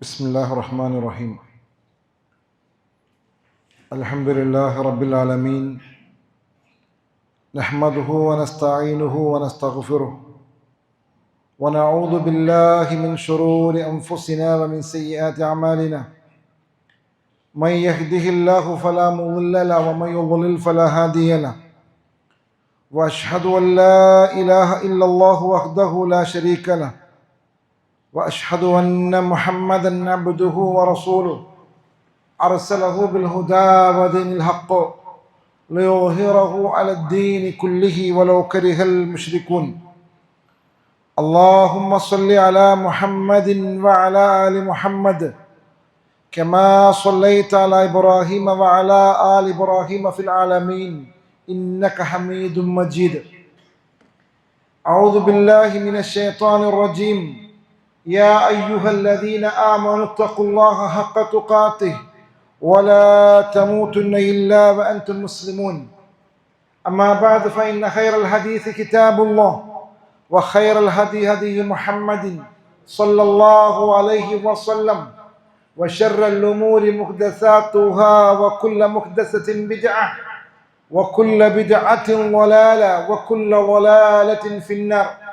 بسم الله الرحمن الرحيم الحمد لله رب العالمين نحمده ونستعينه ونستغفره ونعوذ بالله من شرور انفسنا ومن سيئات اعمالنا من يهده الله فلا مضل له ومن يضلل فلا هادي له واشهد ان لا اله الا الله وحده لا شريك له واشهد ان محمدا عبده ورسوله ارسله بالهدى ودين الحق ليظهره على الدين كله ولو كره المشركون اللهم صل على محمد وعلى ال محمد كما صليت على ابراهيم وعلى ال ابراهيم في العالمين انك حميد مجيد اعوذ بالله من الشيطان الرجيم يا أيها الذين آمنوا اتقوا الله حق تقاته ولا تموتن إلا وأنتم مسلمون. أما بعد فإن خير الحديث كتاب الله وخير الهدي هدي محمد صلى الله عليه وسلم وشر الأمور محدثاتها وكل محدثة بدعة وكل بدعة ضلالة وكل ضلالة في النار.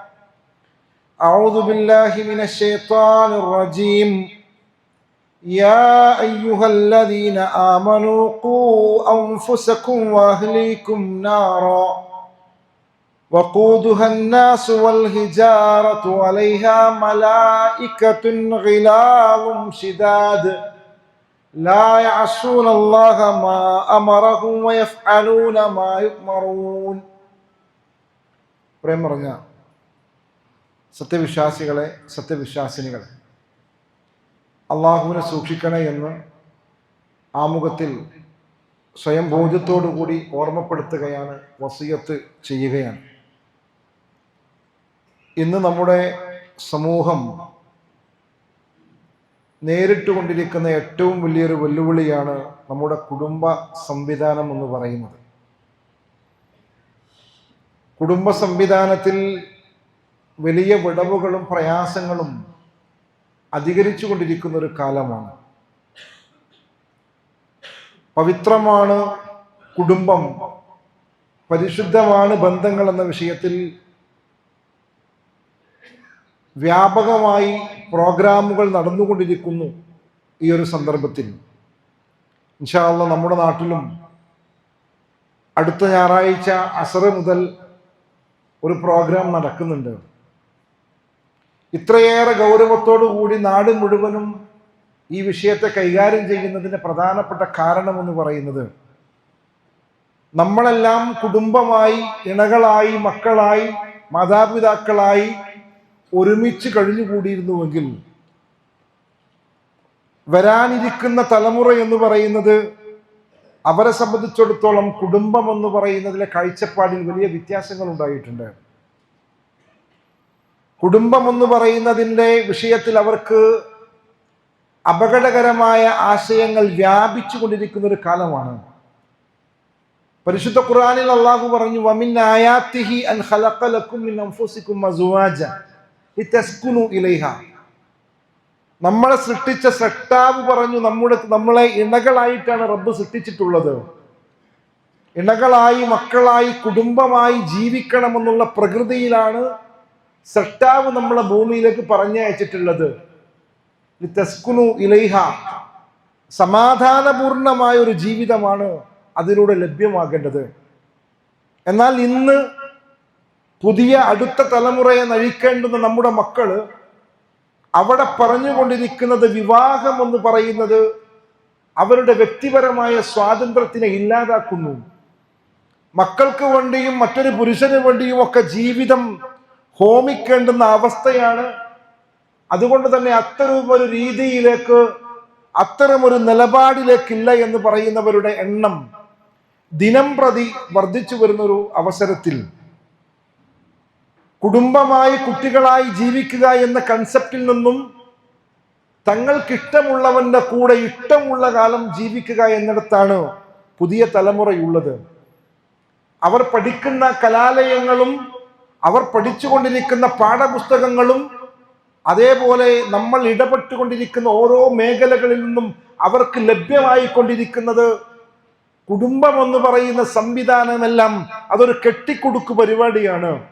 أعوذ بالله من الشيطان الرجيم يا أيها الذين آمنوا قوا أنفسكم وأهليكم نارا وقودها الناس والحجارة عليها ملائكة غلاظ شداد لا يعصون الله ما أمرهم ويفعلون ما يؤمرون بريم رجاء സത്യവിശ്വാസികളെ സത്യവിശ്വാസിനികളെ. അള്ളാഹുവിനെ സൂക്ഷിക്കണേ എന്ന് ആമുഖത്തിൽ സ്വയം ബോധ്യത്തോടു കൂടി ഓർമ്മപ്പെടുത്തുകയാണ് വസീയത്ത് ചെയ്യുകയാണ്. ഇന്ന് നമ്മുടെ സമൂഹം നേരിട്ടുകൊണ്ടിരിക്കുന്ന ഏറ്റവും വലിയൊരു വെല്ലുവിളിയാണ് നമ്മുടെ കുടുംബ സംവിധാനം എന്ന് പറയുന്നത്. കുടുംബ സംവിധാനത്തിൽ വലിയ വിടവുകളും പ്രയാസങ്ങളും അധികരിച്ചു കൊണ്ടിരിക്കുന്ന ഒരു കാലമാണ്. പവിത്രമാണ് കുടുംബം. പരിശുദ്ധമാണ് ബന്ധങ്ങൾ എന്ന വിഷയത്തിൽ വ്യാപകമായി പ്രോഗ്രാമുകൾ നടന്നുകൊണ്ടിരിക്കുന്നു ഈ ഒരു സന്ദർഭത്തിൽ. ഇൻഷാല്ല നമ്മുടെ നാട്ടിലും അടുത്ത ഞായറാഴ്ച അസറ് മുതൽ ഒരു പ്രോഗ്രാം നടക്കുന്നുണ്ട്. ഇത്രയേറെ ഗൗരവത്തോടു കൂടി നാട് മുഴുവനും ഈ വിഷയത്തെ കൈകാര്യം ചെയ്യുന്നതിന്റെ പ്രധാനപ്പെട്ട കാരണമെന്ന് പറയുന്നത് നമ്മളെല്ലാം കുടുംബമായി ഇണകളായി മക്കളായി മാതാപിതാക്കളായി ഒരുമിച്ച് കഴിഞ്ഞുകൂടിയിരുന്നുവെങ്കിൽ വരാനിരിക്കുന്ന തലമുറ എന്ന് പറയുന്നത് അവരെ സംബന്ധിച്ചിടത്തോളം കുടുംബം എന്ന് പറയുന്നതിലെ കാഴ്ചപ്പാടിൽ വലിയ വ്യത്യാസങ്ങൾ ഉണ്ടായിട്ടുണ്ട്. കുടുംബം എന്ന് പറയുന്നതിന്റെ വിഷയത്തിൽ അവർക്ക് അപകടകരമായ ആശയങ്ങൾ വ്യാപിച്ചു കൊണ്ടിരിക്കുന്ന ഒരു കാലമാണ്. പരിശുദ്ധ ഖുർആനിൽ അള്ളാഹു പറഞ്ഞു വമിൻ ആയാത്തിഹി അൻ ഖലഖലക്കും മിൻ ഇലൈഹ. നമ്മളെ സൃഷ്ടിച്ച സൃഷ്ടാവ് പറഞ്ഞു നമ്മുടെ നമ്മളെ ഇണകളായിട്ടാണ് റബ്ബ് സൃഷ്ടിച്ചിട്ടുള്ളത്. ഇണകളായി മക്കളായി കുടുംബമായി ജീവിക്കണമെന്നുള്ള പ്രകൃതിയിലാണ് സൃഷ്ടാവ് നമ്മളെ ഭൂമിയിലേക്ക് പറഞ്ഞയച്ചിട്ടുള്ളത്. തസ്കുനു ഇലൈഹ. സമാധാനപൂർണമായ ഒരു ജീവിതമാണ് അതിലൂടെ ലഭ്യമാകേണ്ടത്. എന്നാൽ ഇന്ന് പുതിയ അടുത്ത തലമുറയെ നയിക്കേണ്ടുന്ന നമ്മുടെ മക്കൾ അവിടെ പറഞ്ഞുകൊണ്ടിരിക്കുന്നത് വിവാഹം എന്ന് പറയുന്നത് അവരുടെ വ്യക്തിപരമായ സ്വാതന്ത്ര്യത്തിനെ ഇല്ലാതാക്കുന്നു. മക്കൾക്ക് വേണ്ടിയും മറ്റൊരു പുരുഷന് വേണ്ടിയും ഒക്കെ ജീവിതം ഹോമിക്കേണ്ടുന്ന അവസ്ഥയാണ്. അതുകൊണ്ട് തന്നെ അത്തരം ഒരു രീതിയിലേക്ക് അത്തരം ഒരു നിലപാടിലേക്കില്ല എന്ന് പറയുന്നവരുടെ എണ്ണം ദിനം പ്രതി വർദ്ധിച്ചു വരുന്നൊരു അവസരത്തിൽ കുടുംബമായി കുട്ടികളായി ജീവിക്കുക എന്ന കൺസെപ്റ്റിൽ നിന്നും തങ്ങൾക്കിഷ്ടമുള്ളവന്റെ കൂടെ ഇഷ്ടമുള്ള കാലം ജീവിക്കുക എന്നിടത്താണ് പുതിയ തലമുറയുള്ളത്. അവർ പഠിക്കുന്ന കലാലയങ്ങളും അവർ പഠിച്ചുകൊണ്ടിരിക്കുന്ന പാഠപുസ്തകങ്ങളും അതേപോലെ നമ്മൾ ഇടപെട്ടുകൊണ്ടിരിക്കുന്ന ഓരോ മേഖലകളിൽ നിന്നും അവർക്ക് ലഭ്യമായിക്കൊണ്ടിരിക്കുന്നത് കുടുംബം എന്ന് പറയുന്ന സംവിധാനമെല്ലാം അതൊരു കെട്ടിക്കൊടുക്കു പരിപാടിയാണ്.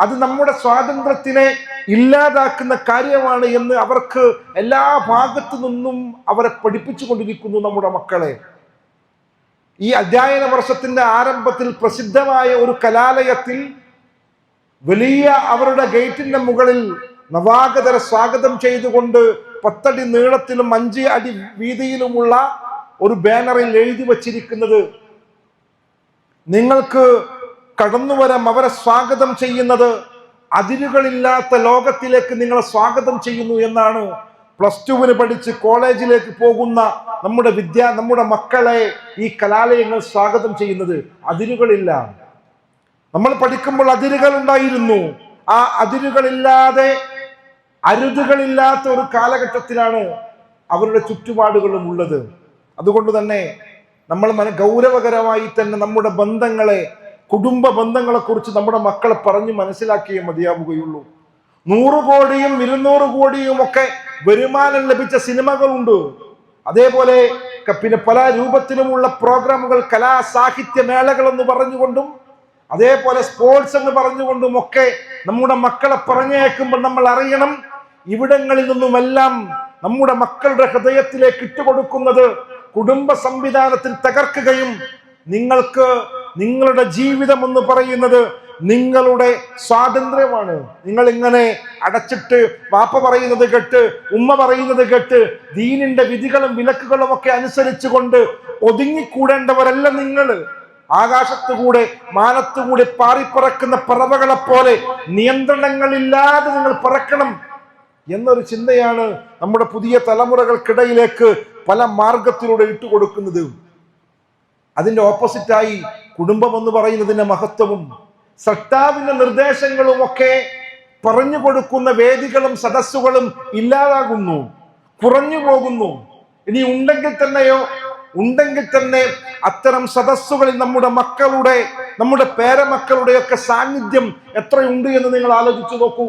അത് നമ്മുടെ സ്വാതന്ത്ര്യത്തിനെ ഇല്ലാതാക്കുന്ന കാര്യമാണ് എന്ന് അവർക്ക് എല്ലാ ഭാഗത്തു നിന്നും അവരെ പഠിപ്പിച്ചു കൊണ്ടിരിക്കുന്നു നമ്മുടെ മക്കളെ. ഈ അധ്യയന വർഷത്തിന്റെ ആരംഭത്തിൽ പ്രസിദ്ധമായ ഒരു കലാലയത്തിൽ വലിയ അവരുടെ ഗേറ്റിന്റെ മുകളിൽ നവാഗതരെ സ്വാഗതം ചെയ്തുകൊണ്ട് പത്തടി നീളത്തിലും അഞ്ച് അടി വീതിയിലുമുള്ള ഒരു ബാനറിൽ എഴുതി വച്ചിരിക്കുന്നത് നിങ്ങൾക്ക് കടന്നുവരാം അവരെ സ്വാഗതം ചെയ്യുന്നത് അതിരുകളില്ലാത്ത ലോകത്തിലേക്ക് നിങ്ങളെ സ്വാഗതം ചെയ്യുന്നു എന്നാണ് പ്ലസ് ടുവിന് പഠിച്ച് കോളേജിലേക്ക് പോകുന്ന നമ്മുടെ വിദ്യ നമ്മുടെ മക്കളെ ഈ കലാലയങ്ങൾ സ്വാഗതം ചെയ്യുന്നത് അതിരുകളില്ല. നമ്മൾ പഠിക്കുമ്പോൾ അതിരുകൾ ഉണ്ടായിരുന്നു. ആ അതിരുകളില്ലാതെ അരുതുകളില്ലാത്ത ഒരു കാലഘട്ടത്തിലാണ് അവരുടെ ചുറ്റുപാടുകളും ഉള്ളത്. അതുകൊണ്ട് തന്നെ നമ്മൾ മന ഗൗരവകരമായി തന്നെ നമ്മുടെ ബന്ധങ്ങളെ കുടുംബ ബന്ധങ്ങളെ കുറിച്ച് നമ്മുടെ മക്കളെ പറഞ്ഞു മനസ്സിലാക്കിയേ മതിയാവുകയുള്ളൂ. നൂറ് കോടിയും ഇരുന്നൂറ് കോടിയും ഒക്കെ വരുമാനം ലഭിച്ച സിനിമകളുണ്ട്. അതേപോലെ പിന്നെ പല രൂപത്തിലുമുള്ള പ്രോഗ്രാമുകൾ കലാ സാഹിത്യ മേളകൾ എന്ന് പറഞ്ഞുകൊണ്ടും അതേപോലെ സ്പോർട്സ് എന്ന് പറഞ്ഞുകൊണ്ടുമൊക്കെ നമ്മുടെ മക്കളെ പറഞ്ഞേക്കുമ്പോൾ നമ്മൾ അറിയണം ഇവിടങ്ങളിൽ നിന്നുമെല്ലാം നമ്മുടെ മക്കളുടെ ഹൃദയത്തിലേക്ക് ഇട്ടുകൊടുക്കുന്നത് കുടുംബ സംവിധാനത്തിൽ തകർക്കുകയും നിങ്ങൾക്ക് നിങ്ങളുടെ ജീവിതം എന്ന് പറയുന്നത് നിങ്ങളുടെ സ്വാതന്ത്ര്യമാണ്. നിങ്ങൾ ഇങ്ങനെ അടച്ചിട്ട് വാപ്പ പറയുന്നത് കേട്ട് ഉമ്മ പറയുന്നത് കേട്ട് ദീനിന്റെ വിധികളും വിലക്കുകളും ഒക്കെ അനുസരിച്ചുകൊണ്ട് ഒതുങ്ങിക്കൂടേണ്ടവരല്ല നിങ്ങൾ. ആകാശത്തുകൂടെ മാനത്തുകൂടെ പാറിപ്പറക്കുന്ന പറവകളെ പോലെ നിയന്ത്രണങ്ങളില്ലാതെ നിങ്ങൾ പറക്കണം എന്നൊരു ചിന്തയാണ് നമ്മുടെ പുതിയ തലമുറകൾക്കിടയിലേക്ക് പല മാർഗത്തിലൂടെ ഇട്ടുകൊടുക്കുന്നത്. അതിന്റെ ഓപ്പോസിറ്റായി കുടുംബം എന്ന് പറയുന്നതിന്റെ മഹത്വവും സട്ടാവിന്റെ നിർദ്ദേശങ്ങളും ഒക്കെ പറഞ്ഞു കൊടുക്കുന്ന വേദികളും സദസ്സുകളും ഇല്ലാതാകുന്നു കുറഞ്ഞു പോകുന്നു ഇനി ഉണ്ടെങ്കിൽ തന്നെയോ ഉണ്ടെങ്കിൽ തന്നെ അത്തരം സദസ്സുകളിൽ നമ്മുടെ മക്കളുടെ നമ്മുടെ പേരമക്കളുടെ ഒക്കെ സാന്നിധ്യം എത്രയുണ്ട് എന്ന് നിങ്ങൾ ആലോചിച്ചു നോക്കൂ.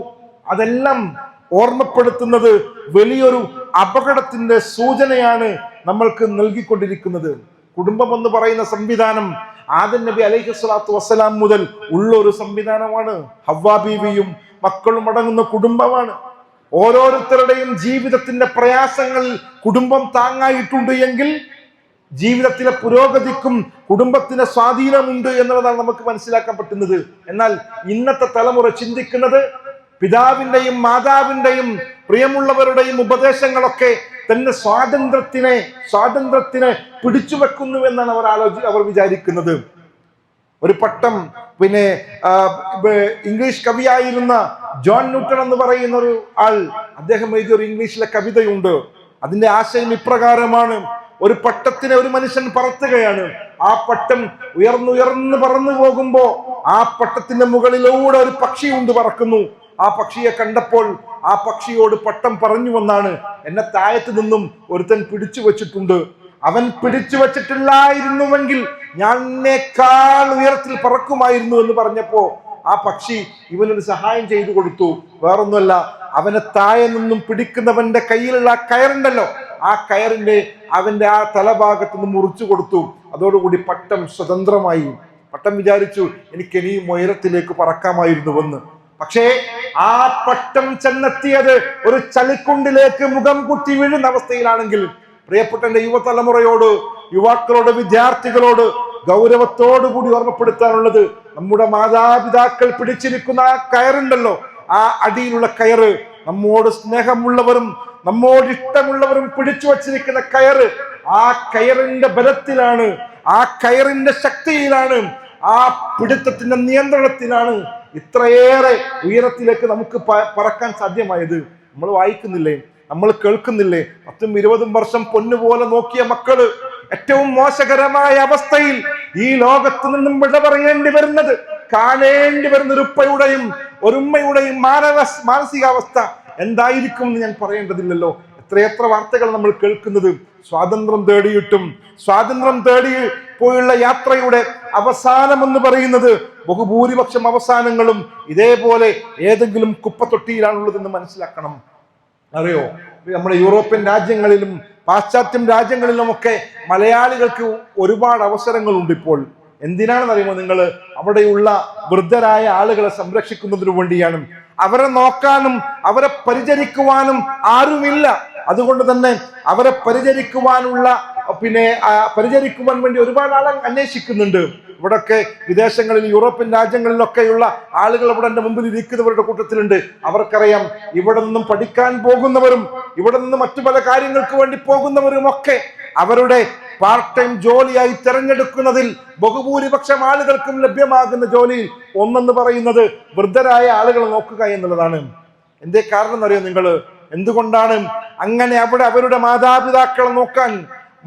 അതെല്ലാം ഓർമ്മപ്പെടുത്തുന്നത് വലിയൊരു അപകടത്തിന്റെ സൂചനയാണ് നമ്മൾക്ക് നൽകിക്കൊണ്ടിരിക്കുന്നത്. കുടുംബം എന്ന് പറയുന്ന സംവിധാനം ആദൻ നബി അലൈഹി സ്വലാത്തു വസ്സലാം മുതൽ ഉള്ള ഒരു സംവിധാനമാണ്. ഹവ്വാ ബീവിയും മക്കളും അടങ്ങുന്ന കുടുംബമാണ്. ഓരോരുത്തരുടെയും ജീവിതത്തിന്റെ പ്രയാസങ്ങളിൽ കുടുംബം താങ്ങായിട്ടുണ്ട് എങ്കിൽ ജീവിതത്തിലെ പുരോഗതിക്കും കുടുംബത്തിന് സ്വാധീനമുണ്ട് എന്നുള്ളതാണ് നമുക്ക് മനസ്സിലാക്കാൻ പറ്റുന്നത്. എന്നാൽ ഇന്നത്തെ തലമുറ ചിന്തിക്കുന്നത് പിതാവിന്റെയും മാതാവിന്റെയും പ്രിയമുള്ളവരുടെയും ഉപദേശങ്ങളൊക്കെ തന്നെ സ്വാതന്ത്ര്യത്തിനെ സ്വാതന്ത്ര്യത്തിനെ പിടിച്ചു വെക്കുന്നു എന്നാണ് അവർ ആലോചി അവർ വിചാരിക്കുന്നത്. ഒരു പട്ടം പിന്നെ ഇംഗ്ലീഷ് കവിയായിരുന്ന ജോൺ ന്യൂട്ടൺ എന്ന് പറയുന്ന ഒരു ആൾ അദ്ദേഹം എഴുതിയ ഒരു ഇംഗ്ലീഷിലെ കവിതയുണ്ട്. അതിന്റെ ആശയം ഇപ്രകാരമാണ്. ഒരു പട്ടത്തിനെ ഒരു മനുഷ്യൻ പറത്തുകയാണ്. ആ പട്ടം ഉയർന്നുയർന്ന് പറന്നു പോകുമ്പോ ആ പട്ടത്തിന്റെ മുകളിലൂടെ ഒരു പക്ഷി ഉണ്ട് പറക്കുന്നു. ആ പക്ഷിയെ കണ്ടപ്പോൾ ആ പക്ഷിയോട് പട്ടം പറഞ്ഞു വന്നാണ്. എന്നെ താഴത്ത് നിന്നും ഒരുത്തൻ പിടിച്ചു വച്ചിട്ടുണ്ട്. അവൻ പിടിച്ചു വച്ചിട്ടില്ലായിരുന്നുവെങ്കിൽ ഞാൻ ഉയരത്തിൽ പറക്കുമായിരുന്നു എന്ന് പറഞ്ഞപ്പോ ആ പക്ഷി ഇവനൊരു സഹായം ചെയ്തു കൊടുത്തു. വേറൊന്നുമല്ല അവനെ താഴെ നിന്നും പിടിക്കുന്നവന്റെ കയ്യിലുള്ള ആ കയറുണ്ടല്ലോ ആ കയറിന്റെ അവന്റെ ആ തലഭാഗത്ത് നിന്ന് മുറിച്ചു കൊടുത്തു. അതോടുകൂടി പട്ടം സ്വതന്ത്രമായി. പട്ടം വിചാരിച്ചു എനിക്ക് ഇനി ഉയരത്തിലേക്ക് പറക്കാമായിരുന്നുവെന്ന്. പക്ഷേ ആ പട്ടം ചെന്നെത്തിയത് ഒരു ചളിക്കുണ്ടിലേക്ക് മുഖം കുത്തി വീഴുന്ന അവസ്ഥയിലാണെങ്കിൽ പ്രിയപ്പെട്ട യുവതലമുറയോട് യുവാക്കളോട് വിദ്യാർത്ഥികളോട് ഗൗരവത്തോടു കൂടി ഓർമ്മപ്പെടുത്താനുള്ളത് നമ്മുടെ മാതാപിതാക്കൾ പിടിച്ചിരിക്കുന്ന ആ കയറുണ്ടല്ലോ. ആ അടിയിലുള്ള കയറ്. നമ്മോട് സ്നേഹമുള്ളവരും നമ്മോട് ഇഷ്ടമുള്ളവരും പിടിച്ചു വച്ചിരിക്കുന്ന കയറ്. ആ കയറിന്റെ ബലത്തിലാണ് ആ കയറിന്റെ ശക്തിയിലാണ് ആ പിടുത്തത്തിന്റെ നിയന്ത്രണത്തിലാണ് ഇത്രയേറെ ഉയരത്തിലേക്ക് നമുക്ക് പറക്കാൻ സാധ്യമായത്. നമ്മൾ വായിക്കുന്നില്ലേ? നമ്മൾ കേൾക്കുന്നില്ലേ? പത്തും ഇരുപതും വർഷം പൊന്നുപോലെ നോക്കിയ മക്കൾ ഏറ്റവും മോശകരമായ അവസ്ഥയിൽ ഈ ലോകത്ത് നിന്നും വിട പറയേണ്ടി വരുന്നത് കാണേണ്ടി വരുന്ന ഒരു ഉപ്പയുടെയും ഒരുമ്മയുടെയും മാനവ മാനസികാവസ്ഥ എന്തായിരിക്കും എന്ന് ഞാൻ പറയേണ്ടതില്ലല്ലോ. എത്രയെത്ര വാർത്തകൾ നമ്മൾ കേൾക്കുന്നത്. സ്വാതന്ത്ര്യം തേടിയിട്ടും സ്വാതന്ത്ര്യം തേടി പോയുള്ള യാത്രയുടെ അവസാനം എന്ന് പറയുന്നത് ബഹുഭൂരിപക്ഷം അവസാനങ്ങളും ഇതേപോലെ ഏതെങ്കിലും കുപ്പത്തൊട്ടിയിലാണുള്ളതെന്ന് മനസ്സിലാക്കണം. അറിയോ? നമ്മുടെ യൂറോപ്യൻ രാജ്യങ്ങളിലും പാശ്ചാത്യം രാജ്യങ്ങളിലുമൊക്കെ മലയാളികൾക്ക് ഒരുപാട് അവസരങ്ങളുണ്ട് ഇപ്പോൾ. എന്തിനാണെന്ന് അറിയുമോ നിങ്ങൾ അവിടെയുള്ള വൃദ്ധരായ ആളുകളെ സംരക്ഷിക്കുന്നതിനു വേണ്ടിയാണ്. അവരെ നോക്കാനും അവരെ പരിചരിക്കുവാനും ആരുമില്ല. അതുകൊണ്ട് തന്നെ അവരെ പരിചരിക്കുവാനുള്ള പിന്നെ പരിചരിക്കുവാൻ വേണ്ടി ഒരുപാട് ആളെ അന്വേഷിക്കുന്നുണ്ട്. ഇവിടൊക്കെ വിദേശങ്ങളിൽ യൂറോപ്യൻ രാജ്യങ്ങളിലൊക്കെയുള്ള ആളുകൾ ഇവിടെ എന്റെ മുമ്പിൽ ഇരിക്കുന്നവരുടെ കൂട്ടത്തിലുണ്ട്. അവർക്കറിയാം ഇവിടെ നിന്നും പഠിക്കാൻ പോകുന്നവരും ഇവിടെ നിന്ന് മറ്റു പല കാര്യങ്ങൾക്ക് വേണ്ടി പോകുന്നവരും ഒക്കെ അവരുടെ പാർട്ട് ടൈം ജോലിയായി തിരഞ്ഞെടുക്കുന്നതിൽ ബഹുഭൂരിപക്ഷം ആളുകൾക്കും ലഭ്യമാകുന്ന ജോലിയിൽ ഒന്നെന്ന് പറയുന്നത് വൃദ്ധരായ ആളുകളെ നോക്കുക എന്നുള്ളതാണ്. എന്തേ കാരണം എന്നറിയോ നിങ്ങൾ? എന്തുകൊണ്ടാണ് അങ്ങനെ അവിടെ അവരുടെ മാതാപിതാക്കളെ നോക്കാൻ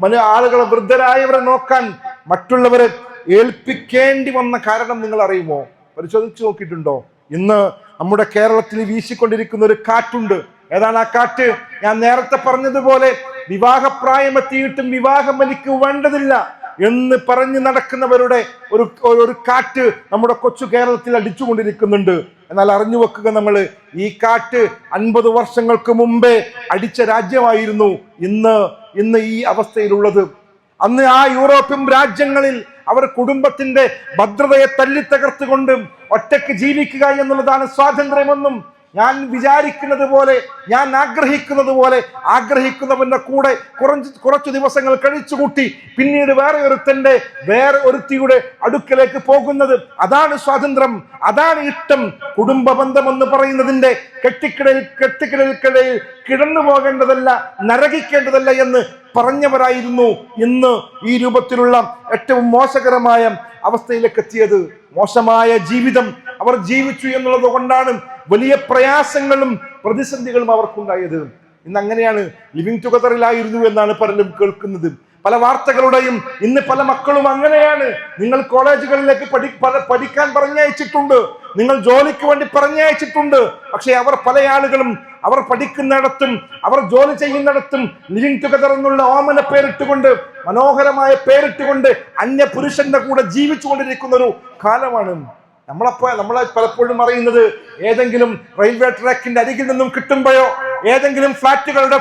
മന ആളുകളെ വൃദ്ധരായവരെ നോക്കാൻ മറ്റുള്ളവരെ ഏൽപ്പിക്കേണ്ടി വന്ന കാരണം നിങ്ങൾ അറിയുമോ? പരിശോധിച്ചു നോക്കിയിട്ടുണ്ടോ? ഇന്ന് നമ്മുടെ കേരളത്തിൽ വീശിക്കൊണ്ടിരിക്കുന്ന ഒരു കാറ്റുണ്ട്. ഏതാണ് ആ കാറ്റ്? ഞാൻ നേരത്തെ പറഞ്ഞതുപോലെ വിവാഹപ്രായം എത്തിയിട്ടും വിവാഹം എനിക്ക് വേണ്ടതില്ല എന്ന് പറഞ്ഞു നടക്കുന്നവരുടെ ഒരു ഒരു കാറ്റ് നമ്മുടെ കൊച്ചു കേരളത്തിൽ അടിച്ചുകൊണ്ടിരിക്കുന്നുണ്ട്. എന്നാൽ അറിഞ്ഞു വെക്കുക നമ്മൾ ഈ കാറ്റ് അൻപത് വർഷങ്ങൾക്ക് മുമ്പേ അടിച്ച രാജ്യമായിരുന്നു ഇന്ന് ഇന്ന് ഈ അവസ്ഥയിലുള്ളത്. അന്ന് ആ യൂറോപ്യൻ രാജ്യങ്ങളിൽ അവർ കുടുംബത്തിന്റെ ഭദ്രതയെ തല്ലിത്തകർത്തുകൊണ്ടും ഒറ്റയ്ക്ക് ജീവിക്കുക എന്നുള്ളതാണ് സ്വാതന്ത്ര്യമെന്നും. ഞാൻ വിചാരിക്കുന്നത് പോലെ ഞാൻ ആഗ്രഹിക്കുന്നത് പോലെ ആഗ്രഹിക്കുന്നവന്റെ കൂടെ കുറച്ച് കുറച്ചു ദിവസങ്ങൾ കഴിച്ചുകൂട്ടി പിന്നീട് വേറെ ഒരുത്തന്റെ വേറെ ഒരുത്തിയുടെ അടുക്കലേക്ക് പോകുന്നത് അതാണ് സ്വാതന്ത്ര്യം അതാണ് ഇഷ്ടം. കുടുംബ ബന്ധം എന്ന് പറയുന്നതിന്റെ കെട്ടിക്കിടയിൽ കെട്ടിക്കിടൽക്കിടയിൽ കിടന്നു പോകേണ്ടതല്ല നരകിക്കേണ്ടതല്ല എന്ന് പറഞ്ഞവരായിരുന്നു ഇന്ന് ഈ രൂപത്തിലുള്ള ഏറ്റവും മോശകരമായ അവസ്ഥയിലേക്ക് എത്തിയത്. മോശമായ ജീവിതം അവർ ജീവിച്ചു എന്നുള്ളത് കൊണ്ടാണ് വലിയ പ്രയാസങ്ങളും പ്രതിസന്ധികളും അവർക്കുണ്ടായത്. ഇന്ന് അങ്ങനെയാണ് ലിവിങ് ടുഗദറിലായിരുന്നു എന്നാണ് പലരും കേൾക്കുന്നത്. പല വാർത്തകളുടെയും ഇന്ന് പല മക്കളും അങ്ങനെയാണ്. നിങ്ങൾ കോളേജുകളിലേക്ക് പഠി പഠിക്കാൻ പറഞ്ഞയച്ചിട്ടുണ്ട്. നിങ്ങൾ ജോലിക്ക് വേണ്ടി പറഞ്ഞയച്ചിട്ടുണ്ട്. പക്ഷെ അവർ പല ആളുകളും അവർ പഠിക്കുന്നിടത്തും അവർ ജോലി ചെയ്യുന്നിടത്തും ലിവിങ് ടുഗദർ എന്നുള്ള ഓമന പേരിട്ടുകൊണ്ട് മനോഹരമായ പേരിട്ടുകൊണ്ട് അന്യ പുരുഷന്റെ കൂടെ ജീവിച്ചുകൊണ്ടിരിക്കുന്ന ഒരു കാലമാണ്. നമ്മളപ്പോ നമ്മളെ പലപ്പോഴും അറിയുന്നത് ഏതെങ്കിലും റെയിൽവേ ട്രാക്കിന്റെ അരികിൽ നിന്നും കിട്ടുമ്പോഴോ ഏതെങ്കിലും ഫ്ളാറ്റുകളുടെ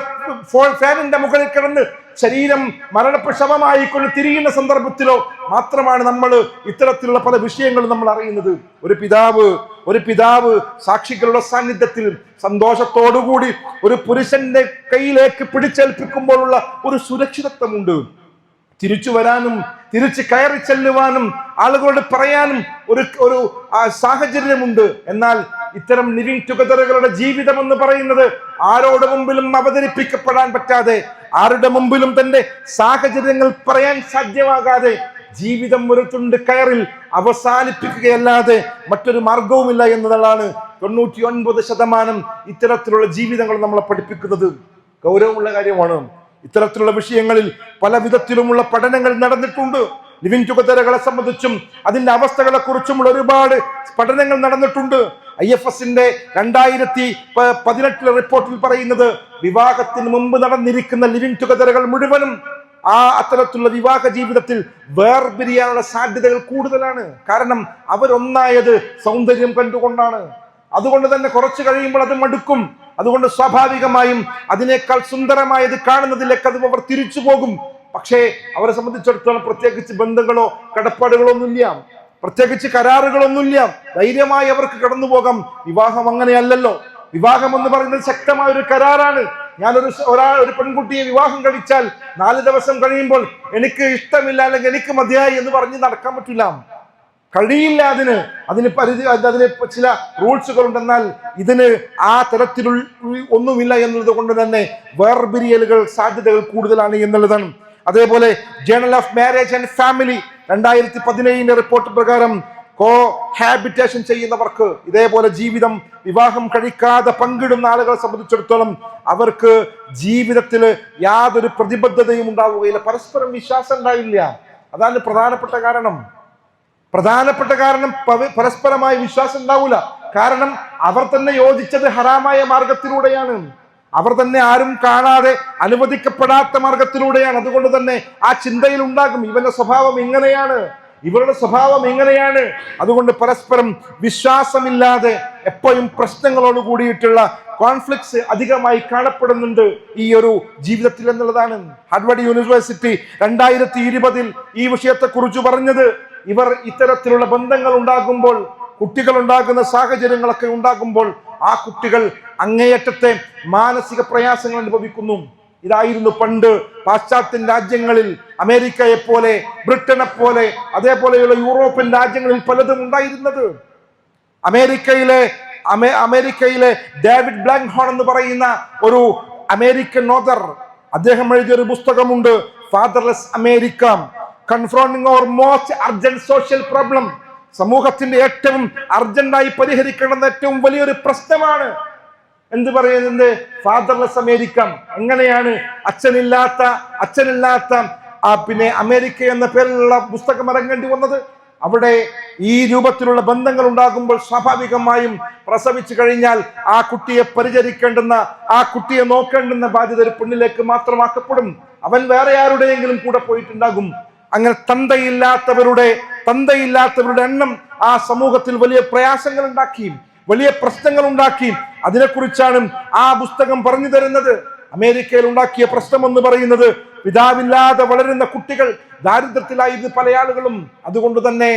ഫാനിന്റെ മുകളിൽ കിടന്ന് ശരീരം മരണപ്പ കൊണ്ട് തിരിയുന്ന സന്ദർഭത്തിലോ മാത്രമാണ് നമ്മൾ ഇത്തരത്തിലുള്ള പല വിഷയങ്ങളും നമ്മൾ അറിയുന്നത്. ഒരു പിതാവ് ഒരു പിതാവ് സാക്ഷികളുടെ സാന്നിധ്യത്തിൽ സന്തോഷത്തോടുകൂടി ഒരു പുരുഷന്റെ കയ്യിലേക്ക് പിടിച്ചേൽപ്പിക്കുമ്പോഴുള്ള ഒരു സുരക്ഷിതത്വമുണ്ട്. തിരിച്ചു വരാനും തിരിച്ചു കയറി ചെല്ലുവാനും ആളുകളോട് പറയാനും ഒരു ഒരു സാഹചര്യമുണ്ട്. എന്നാൽ ഇത്തരം ലിവിങ് ടുഗദറുകളുടെ ജീവിതം എന്ന് പറയുന്നത് ആരോട് മുമ്പിലും അവതരിപ്പിക്കപ്പെടാൻ പറ്റാതെ ആരുടെ മുമ്പിലും തന്റെ സാഹചര്യങ്ങൾ പറയാൻ സാധ്യമാകാതെ ജീവിതം ഒരു തുണ്ട് കയറിൽ അവസാനിപ്പിക്കുകയല്ലാതെ മറ്റൊരു മാർഗവുമില്ല എന്നതാണ് തൊണ്ണൂറ്റി ഒൻപത് ശതമാനം ഇത്തരത്തിലുള്ള ജീവിതങ്ങൾ നമ്മളെ പഠിപ്പിക്കുന്നത്. ഗൗരവമുള്ള കാര്യമാണ്. ഇത്തരത്തിലുള്ള വിഷയങ്ങളിൽ പല വിധത്തിലുമുള്ള പഠനങ്ങൾ നടന്നിട്ടുണ്ട്. ലിവിങ് ചുഗതരകളെ സംബന്ധിച്ചും അതിന്റെ അവസ്ഥകളെ കുറിച്ചുമുള്ള ഒരുപാട് പഠനങ്ങൾ നടന്നിട്ടുണ്ട്. ഐ എഫ് എസിന്റെ രണ്ടായിരത്തി പതിനെട്ടിലെ റിപ്പോർട്ടിൽ പറയുന്നത് വിവാഹത്തിന് മുമ്പ് നടന്നിരിക്കുന്ന ലിവിങ് ടുഗതറുകൾ മുഴുവനും ആ അത്തരത്തിലുള്ള വിവാഹ ജീവിതത്തിൽ വേർപിരിയാനുള്ള സാധ്യതകൾ കൂടുതലാണ്. കാരണം അവരൊന്നായത് സൗന്ദര്യം കണ്ടുകൊണ്ടാണ്. അതുകൊണ്ട് തന്നെ കുറച്ച് കഴിയുമ്പോൾ അത് മടുക്കും. അതുകൊണ്ട് സ്വാഭാവികമായും അതിനേക്കാൾ സുന്ദരമായത് കാണുന്നതിലേക്ക് അത് അവർ തിരിച്ചു പോകും. പക്ഷേ അവരെ സംബന്ധിച്ചിടത്തോളം പ്രത്യേകിച്ച് ബന്ധങ്ങളോ കടപ്പാടുകളോ ഒന്നുമില്ല. പ്രത്യേകിച്ച് കരാറുകളൊന്നുമില്ല. ധൈര്യമായി അവർക്ക് കടന്നു പോകാം വിവാഹം അങ്ങനെയല്ലല്ലോ. വിവാഹം എന്ന് പറയുന്നത് ശക്തമായ ഒരു കരാറാണ്. ഞാനൊരു ഒരാൾ ഒരു പെൺകുട്ടിയെ വിവാഹം കഴിച്ചാൽ നാല് ദിവസം കഴിയുമ്പോൾ എനിക്ക് ഇഷ്ടമില്ല അല്ലെങ്കിൽ എനിക്ക് മതിയായി എന്ന് പറഞ്ഞ് നടക്കാൻ പറ്റില്ല. കഴിയില്ല അതിന്. അതിന് പരിധി അതിന് ചില റൂൾസുകൾ ഉണ്ടെന്നാൽ ഇതിന് ആ തരത്തിലുള്ള ഒന്നുമില്ല എന്നുള്ളത് കൊണ്ട് തന്നെ വേർപിരിയലുകൾ സാധ്യതകൾ കൂടുതലാണ് എന്നുള്ളതാണ്. അതേപോലെ journal of marriage and family രണ്ടായിരത്തി പതിനേഴിന്റെ റിപ്പോർട്ട് പ്രകാരം കോ ഹാബിറ്റേഷൻ ചെയ്യുന്നവർക്ക് ഇതേപോലെ ജീവിതം വിവാഹം കഴിക്കാതെ പങ്കിടുന്ന ആളുകളെ സംബന്ധിച്ചിടത്തോളം അവർക്ക് ജീവിതത്തിൽ യാതൊരു പ്രതിബദ്ധതയും ഉണ്ടാവുകയില്ല. പരസ്പരം വിശ്വാസം ഉണ്ടാവില്ല. അതാണ് പ്രധാനപ്പെട്ട കാരണം. പ്രധാനപ്പെട്ട കാരണം പരസ്പരമായി വിശ്വാസം ഉണ്ടാവില്ല കാരണം അവർ തന്നെ യോജിച്ചത് ഹറാമായ മാർഗത്തിലൂടെയാണ്. അവർ തന്നെ ആരും കാണാതെ അനുവദിക്കപ്പെടാത്ത മാർഗത്തിലൂടെയാണ്. അതുകൊണ്ട് തന്നെ ആ ചിന്തയിൽ ഉണ്ടാകും ഇവന്റെ സ്വഭാവം ഇങ്ങനെയാണ്. ഇവരുടെ സ്വഭാവം എങ്ങനെയാണ് അതുകൊണ്ട് പരസ്പരം വിശ്വാസമില്ലാതെ എപ്പോഴും പ്രശ്നങ്ങളോട് കൂടിയിട്ടുള്ള കോൺഫ്ലിക്ട്സ് അധികമായി കാണപ്പെടുന്നുണ്ട് ഈ ഒരു ജീവിതത്തിൽ എന്നുള്ളതാണ്. ഹാർഡ്വേർഡ് യൂണിവേഴ്സിറ്റി രണ്ടായിരത്തി ഇരുപതിൽ ഈ വിഷയത്തെ കുറിച്ച് പറഞ്ഞത്. ഇവർ ഇത്തരത്തിലുള്ള ബന്ധങ്ങൾ ഉണ്ടാകുമ്പോൾ കുട്ടികൾ ഉണ്ടാകുന്ന സാഹചര്യങ്ങളൊക്കെ ഉണ്ടാകുമ്പോൾ ആ കുട്ടികൾ അങ്ങേയറ്റത്തെ മാനസിക പ്രയാസങ്ങൾ അനുഭവിക്കുന്നു. ഇതായിരുന്നു പണ്ട് പാശ്ചാത്യൻ രാജ്യങ്ങളിൽ അമേരിക്കയെ പോലെ ബ്രിട്ടനെ പോലെ അതേപോലെയുള്ള യൂറോപ്യൻ രാജ്യങ്ങളിൽ പലതും ഉണ്ടായിരുന്നത്. അമേരിക്കയിലെ അമേ അമേരിക്കയിലെ ഡേവിഡ് ബ്ലാങ്ക് ഹോൺ എന്ന് പറയുന്ന ഒരു അമേരിക്കൻ ഓതർ അദ്ദേഹം എഴുതിയ ഒരു പുസ്തകമുണ്ട് fatherless America confronting our most urgent social problem സമൂഹത്തിന്റെ ഏറ്റവും അർജന്റായി പരിഹരിക്കേണ്ടുന്ന ഏറ്റവും വലിയൊരു പ്രശ്നമാണ്. എന്ത് പറയുന്നത് ഫാദർലെസ് അമേരിക്ക എങ്ങനെയാണ്? അച്ഛനില്ലാത്ത അച്ഛനില്ലാത്ത ആ പിന്നെ അമേരിക്ക എന്ന പേരിലുള്ള പുസ്തകം ഇറങ്ങേണ്ടി വന്നത്? അവിടെ ഈ രൂപത്തിലുള്ള ബന്ധങ്ങൾ ഉണ്ടാകുമ്പോൾ സ്വാഭാവികമായും പ്രസവിച്ചു കഴിഞ്ഞാൽ ആ കുട്ടിയെ പരിചരിക്കേണ്ടുന്ന ആ കുട്ടിയെ നോക്കേണ്ടുന്ന ബാധ്യത ഒരു പെണ്ണിലേക്ക് മാത്രമാക്കപ്പെടും. അവൻ വേറെ ആരുടെയെങ്കിലും കൂടെ പോയിട്ടുണ്ടാകും. അങ്ങനെ തന്തയില്ലാത്തവരുടെ തന്തയില്ലാത്തവരുടെ എണ്ണം ആ സമൂഹത്തിൽ വലിയ പ്രയാസങ്ങൾ ഉണ്ടാക്കിയും വലിയ പ്രശ്നങ്ങൾ ഉണ്ടാക്കിയും. അതിനെക്കുറിച്ചാണ് ആ പുസ്തകം പറഞ്ഞു തരുന്നത്. അമേരിക്കയിൽ ഉണ്ടാക്കിയ പ്രശ്നം എന്ന് പറയുന്നത് പിതാവില്ലാതെ വളരുന്ന കുട്ടികൾ ദാരിദ്ര്യത്തിലായിരുന്നു പല ആളുകളും. അതുകൊണ്ട് തന്നെ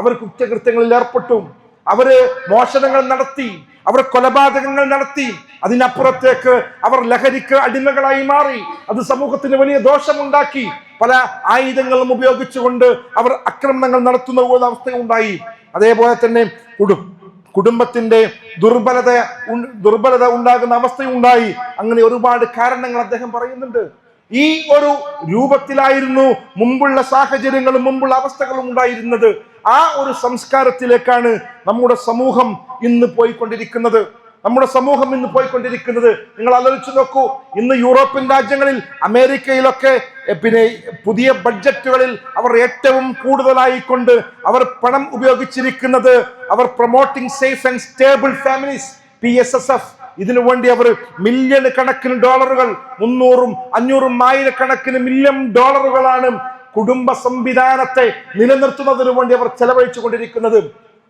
അവർ കുറ്റകൃത്യങ്ങളിൽ ഏർപ്പെട്ടു. അവർ മോഷണങ്ങൾ നടത്തി അവർ കൊലപാതകങ്ങൾ നടത്തി. അതിനപ്പുറത്തേക്ക് അവർ ലഹരിക്ക് അടിമകളായി മാറി. അത് സമൂഹത്തിന് വലിയ ദോഷമുണ്ടാക്കി. പല ആയുധങ്ങളും ഉപയോഗിച്ചുകൊണ്ട് അവർ ആക്രമണങ്ങൾ നടത്തുന്ന ഒരു അവസ്ഥയുണ്ടായി അതേപോലെ തന്നെ കുടും കുടുംബത്തിന്റെ ദുർബലത ദുർബലത ഉണ്ടാകുന്ന അവസ്ഥയുണ്ടായി അങ്ങനെ ഒരുപാട് കാരണങ്ങൾ അദ്ദേഹം പറയുന്നുണ്ട്. ഈ ഒരു രൂപത്തിലായിരുന്നു മുമ്പുള്ള സാഹചര്യങ്ങളും മുമ്പുള്ള അവസ്ഥകളും ഉണ്ടായിരുന്നത്. ആ ഒരു സംസ്കാരത്തിലേക്കാണ് നമ്മുടെ സമൂഹം ഇന്ന് പോയിക്കൊണ്ടിരിക്കുന്നത്. നമ്മുടെ സമൂഹം ഇന്ന് പോയിക്കൊണ്ടിരിക്കുന്നത്. നിങ്ങൾ ആലോചിച്ച് നോക്കൂ ഇന്ന് യൂറോപ്യൻ രാജ്യങ്ങളിൽ അമേരിക്കയിലൊക്കെ പിന്നെ പുതിയ ബഡ്ജറ്റുകളിൽ അവർ ഏറ്റവും കൂടുതലായി കൊണ്ട് അവർ പണം ഉപയോഗിച്ചിരിക്കുന്നത് അവർ promoting safe and stable families P S S F ഇതിനു വേണ്ടി അവർ മില്യൺ കണക്കിന് ഡോളറുകൾ മുന്നൂറും അഞ്ഞൂറും ആയിരക്കണക്കിന് മില്യൺ ഡോളറുകളാണ് കുടുംബ സംവിധാനത്തെ നിലനിർത്തുന്നതിനു വേണ്ടി അവർ ചെലവഴിച്ചു കൊണ്ടിരിക്കുന്നത്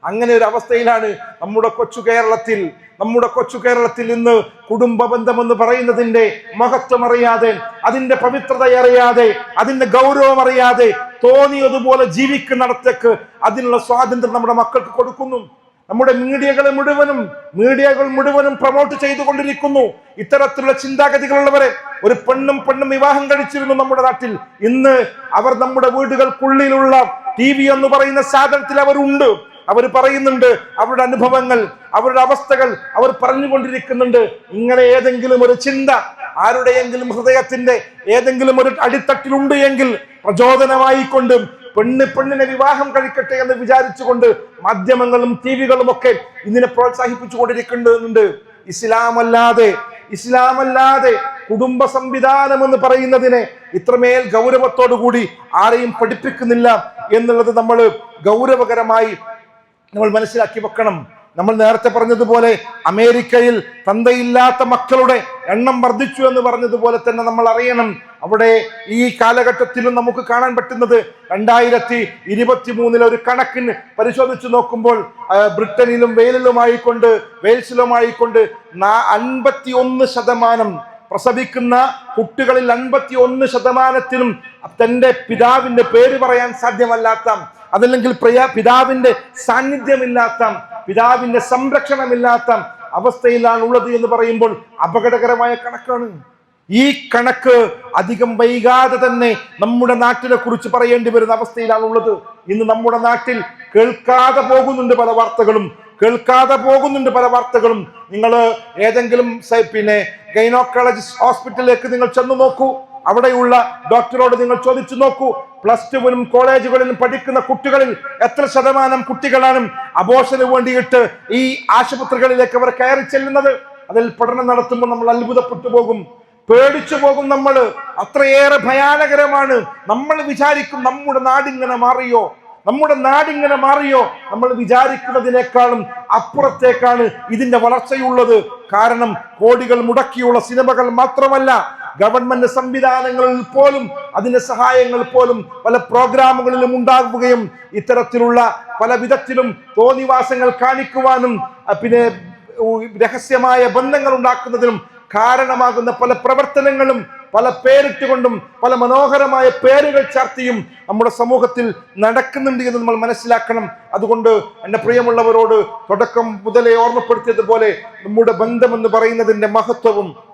അങ്ങനെ ഒരു അവസ്ഥയിലാണ് നമ്മുടെ കൊച്ചു കേരളത്തിൽ നമ്മുടെ കൊച്ചു കേരളത്തിൽ ഇന്ന് കുടുംബ ബന്ധം എന്ന് പറയുന്നതിന്റെ മഹത്വം അറിയാതെ അതിന്റെ പവിത്രത അറിയാതെ അതിന്റെ ഗൗരവം അറിയാതെ തോന്നിയതുപോലെ ജീവിക്കുന്നിടത്തേക്ക് അതിനുള്ള സ്വാതന്ത്ര്യം നമ്മുടെ മക്കൾക്ക് കൊടുക്കുന്നു. നമ്മുടെ മീഡിയകളെ മുഴുവനും മീഡിയകൾ മുഴുവനും പ്രൊമോട്ട് ചെയ്തുകൊണ്ടിരിക്കുന്നു. ഇത്തരത്തിലുള്ള ചിന്താഗതികളുള്ളവരെ ഒരു പെണ്ണും പെണ്ണും വിവാഹം കഴിച്ചിരുന്നു നമ്മുടെ നാട്ടിൽ. ഇന്ന് അവർ നമ്മുടെ വീടുകൾക്കുള്ളിലുള്ള ടി വി എന്ന് പറയുന്ന സാധനത്തിൽ അവരുണ്ട്. അവർ പറയുന്നുണ്ട് അവരുടെ അനുഭവങ്ങൾ അവരുടെ അവസ്ഥകൾ അവർ പറഞ്ഞുകൊണ്ടിരിക്കുന്നുണ്ട്. ഇങ്ങനെ ഏതെങ്കിലും ഒരു ചിന്ത ആരുടെയെങ്കിലും ഹൃദയത്തിന്റെ ഏതെങ്കിലും ഒരു അടിത്തട്ടിലുണ്ട് എങ്കിൽ പ്രചോദനമായി പെണ്ണ് പെണ്ണിനെ വിവാഹം കഴിക്കട്ടെ എന്ന് വിചാരിച്ചുകൊണ്ട് മാധ്യമങ്ങളും ടി വികളും ഒക്കെ ഇതിനെ പ്രോത്സാഹിപ്പിച്ചുകൊണ്ടിരിക്കുന്നുണ്ട്. ഇസ്ലാമല്ലാതെ ഇസ്ലാമല്ലാതെ കുടുംബ സംവിധാനം എന്ന് പറയുന്നതിനെ ഇത്രമേൽ ഗൗരവത്തോടു കൂടി ആരെയും പഠിപ്പിക്കുന്നില്ല എന്നുള്ളത് നമ്മൾ ഗൗരവകരമായി നമ്മൾ മനസ്സിലാക്കി വെക്കണം. നമ്മൾ നേരത്തെ പറഞ്ഞതുപോലെ അമേരിക്കയിൽ തന്തയില്ലാത്ത മക്കളുടെ എണ്ണം വർദ്ധിച്ചു എന്ന് പറഞ്ഞതുപോലെ തന്നെ നമ്മൾ അറിയണം. അവിടെ ഈ കാലഘട്ടത്തിലും നമുക്ക് കാണാൻ പറ്റുന്നത് രണ്ടായിരത്തി ഇരുപത്തി മൂന്നിലെ ഒരു കണക്കിന് പരിശോധിച്ചു നോക്കുമ്പോൾ ബ്രിട്ടനിലും വെയിലിലുമായിക്കൊണ്ട് വെയിൽസിലുമായിക്കൊണ്ട് അൻപത്തി ഒന്ന് ശതമാനം പ്രസവിക്കുന്ന കുട്ടികളിൽ അൻപത്തി ഒന്ന് ശതമാനത്തിനും തന്റെ പിതാവിന്റെ പേര് പറയാൻ സാധ്യമല്ലാത്ത അതല്ലെങ്കിൽ പ്രയാ പിതാവിന്റെ സാന്നിധ്യമില്ലാത്ത പിതാവിന്റെ സംരക്ഷണമില്ലാത്ത അവസ്ഥയിലാണ് ഉള്ളത് എന്ന് പറയുമ്പോൾ അപകടകരമായ കണക്കാണ്. ഈ കണക്ക് അധികം വൈകാതെ തന്നെ നമ്മുടെ നാട്ടിനെ കുറിച്ച് പറയേണ്ടി വരുന്ന അവസ്ഥയിലാണ് ഉള്ളത്. ഇന്ന് നമ്മുടെ നാട്ടിൽ കേൾക്കാതെ പോകുന്നുണ്ട് പല വാർത്തകളും. കേൾക്കാതെ പോകുന്നുണ്ട് പല വാർത്തകളും. നിങ്ങൾ ഏതെങ്കിലും പിന്നെ ഗൈനോക്കോളജിസ്റ്റ് ഹോസ്പിറ്റലിലേക്ക് നിങ്ങൾ ചെന്ന് നോക്കൂ. അവിടെയുള്ള ഡോക്ടറോട് നിങ്ങൾ ചോദിച്ചു നോക്കൂ. പ്ലസ് ടുവിനും കോളേജുകളിലും പഠിക്കുന്ന കുട്ടികളിൽ എത്ര ശതമാനം കുട്ടികളാണ് അബോഷന് വേണ്ടിയിട്ട് ഈ ആശുപത്രികളിലേക്ക് അവർ കയറി ചെല്ലുന്നത്? അതിൽ പഠനം നടത്തുമ്പോൾ നമ്മൾ അത്ഭുതപ്പെട്ടു പോകും. പേടിച്ചു പോകും നമ്മൾ. അത്രയേറെ ഭയാനകരമാണ്. നമ്മൾ വിചാരിക്കും നമ്മുടെ നാടിങ്ങനെ മാറിയോ? നമ്മുടെ നാടിങ്ങനെ മാറിയോ? നമ്മൾ വിചാരിക്കുന്നതിനേക്കാളും അപ്പുറത്തേക്കാണ് ഇതിന്റെ വളർച്ചയുള്ളത്. കാരണം കോടികൾ മുടക്കിയുള്ള സിനിമകൾ മാത്രമല്ല ഗവൺമെന്റ് സംവിധാനങ്ങളിൽ പോലും അതിന്റെ സഹായങ്ങൾ പോലും പല പ്രോഗ്രാമുകളിലും ഉണ്ടാകുകയും ഇത്തരത്തിലുള്ള പല വിധത്തിലും തോന്നിവാസങ്ങൾ കാണിക്കുവാനും പിന്നെ രഹസ്യമായ ബന്ധങ്ങൾ ഉണ്ടാക്കുന്നതിനും കാരണമാകുന്ന പല പ്രവർത്തനങ്ങളും പല പേരിട്ടുകൊണ്ടും പല മനോഹരമായ പേരുകൾ ചാർത്തിയും നമ്മുടെ സമൂഹത്തിൽ നടക്കുന്നുണ്ട് എന്ന് നമ്മൾ മനസ്സിലാക്കണം. അതുകൊണ്ട് എന്റെ പ്രിയമുള്ളവരോട് തുടക്കം മുതലേ ഓർമ്മപ്പെടുത്തിയതുപോലെ നമ്മുടെ ബന്ധമെന്ന് പറയുന്നതിന്റെ മഹത്വവും